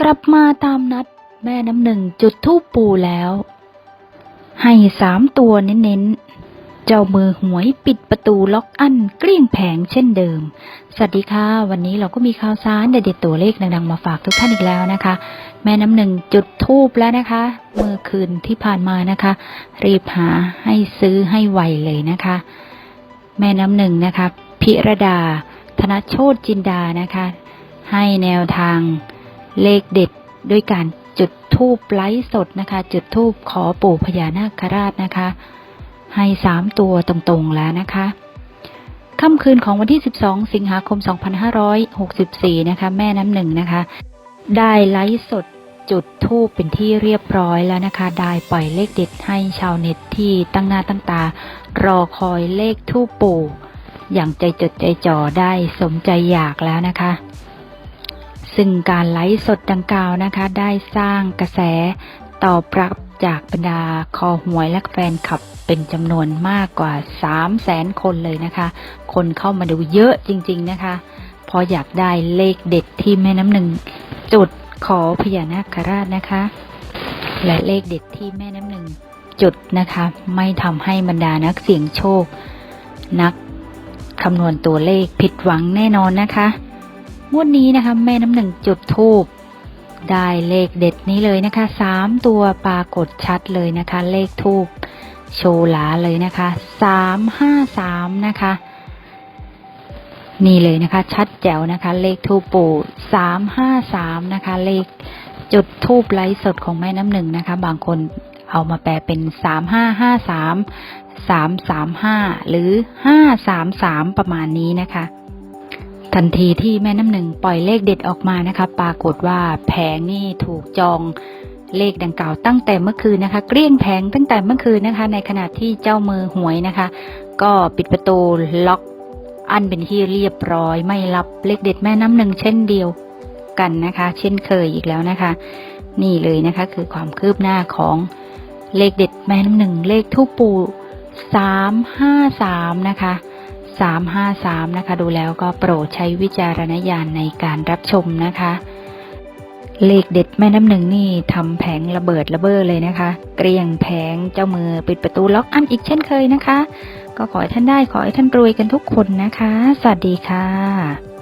กลับมาตามนัดแม่น้ำหนึ่งจุดทูปปูแล้ว ให้สามตัวเน้นๆ เจ้ามือหวยปิดประตูล็อกอันเกลี้ยงแผงเช่นเดิม สวัสดีค่ะ วันนี้เราก็มีข่าวสารเด็ดๆตัวเลขดังๆ มาฝากทุกท่านอีกแล้วนะคะ แม่น้ำหนึ่งจุดทูบแล้วนะคะ เมื่อคืนที่ผ่านมานะคะ รีบหาให้ซื้อให้ไวเลยนะคะ แม่น้ำหนึ่งนะคะ พิรดา ธนโชตจินดานะคะ ให้แนวทาง เลขเด็ดด้วยการจุดทูบไลฟ์สดนะคะ จุดทูบขอปู่พญานาคราชนะคะ ให้สามตัวตรงๆแล้วนะคะค่ำคืนของวันที่ 12 สิงหาคม 2564 นะคะ แม่น้ำหนึ่งนะคะ ได้ไลฟ์สดจุดทูบเป็นที่เรียบร้อยแล้วนะคะ ได้ปล่อยเลขเด็ดให้ชาวเน็ตที่ตั้งหน้าตั้งตา รอคอยเลขทูปปู่ อย่างใจจดใจจ่อได้สมใจอยากแล้วนะคะ ซึ่งการไลฟ์สดดังกล่าวนะคะ ได้สร้างกระแสตอบรับจากบรรดาคอหวยและแฟนคลับเป็นจำนวนมากกว่า 3 0 0แสนคนเลยนะคะ คนเข้ามาดูเยอะจริง ๆนะคะพราะอยากได้เลขเด็ดที่แม่น้ำหนึ่งจุดขอพญานาคราชนะคะ และเลขเด็ดที่แม่น้ำหนึ่งจุดนะคะ ไม่ทำให้บรรดานักเสี่ยงโชค นักคำนวณตัวเลขผิดหวังแน่นอนนะคะ งวดนี้นะคะแม่น้ำหนึ่งจุดทูบได้เลขเด็ดนี้เลยนะคะสามตัวปรากฏชัดเลยนะคะ เลขทูบโชว์หลาเลยนะคะสามห้าสามนะคะนี่เลยนะคะ ชัดแจ๋วนะคะ เลขทูปปู่สามห้าสามนะคะ เลขจุดทูบไลฟ์สดของแม่น้ำหนึ่งนะคะ บางคนเอามาแปลเป็นสามห้าห้าสามสามสามห้าหรือห้าสามสามประมาณนี้นะคะ ทันทีที่แม่น้ำหนึ่งปล่อยเลขเด็ดออกมานะคะปรากฏว่าแผงนี่ถูกจองเลขดังกล่าวตั้งแต่เมื่อคืนนะคะ เกลี้ยงแผงตั้งแต่เมื่อคืนนะคะ ในขณะที่เจ้ามือหวยนะคะ ก็ปิดประตูล็อกอันเป็นที่เรียบร้อย ไม่รับเลขเด็ดแม่น้ำหนึ่งเช่นเดียวกันนะคะ เช่นเคยอีกแล้วนะคะ นี่เลยนะคะคือความคืบหน้าของเลขเด็ดแม่น้ำหนึ่งเลขทูปปูสามห้าสามนะคะ สามห้าสามนะคะ ดูแล้วก็โปรดใช้วิจารณญาณในการรับชมนะคะ เลขเด็ดแม่น้ำหนึ่งนี่ทำแผงระเบิดระเบ้อเลยนะคะ เกลี้ยงแผงเจ้ามือปิดประตูล็อกอันอีกเช่นเคยนะคะ ก็ขอให้ท่านได้ขอให้ท่านรวยกันทุกคนนะคะ สวัสดีค่ะ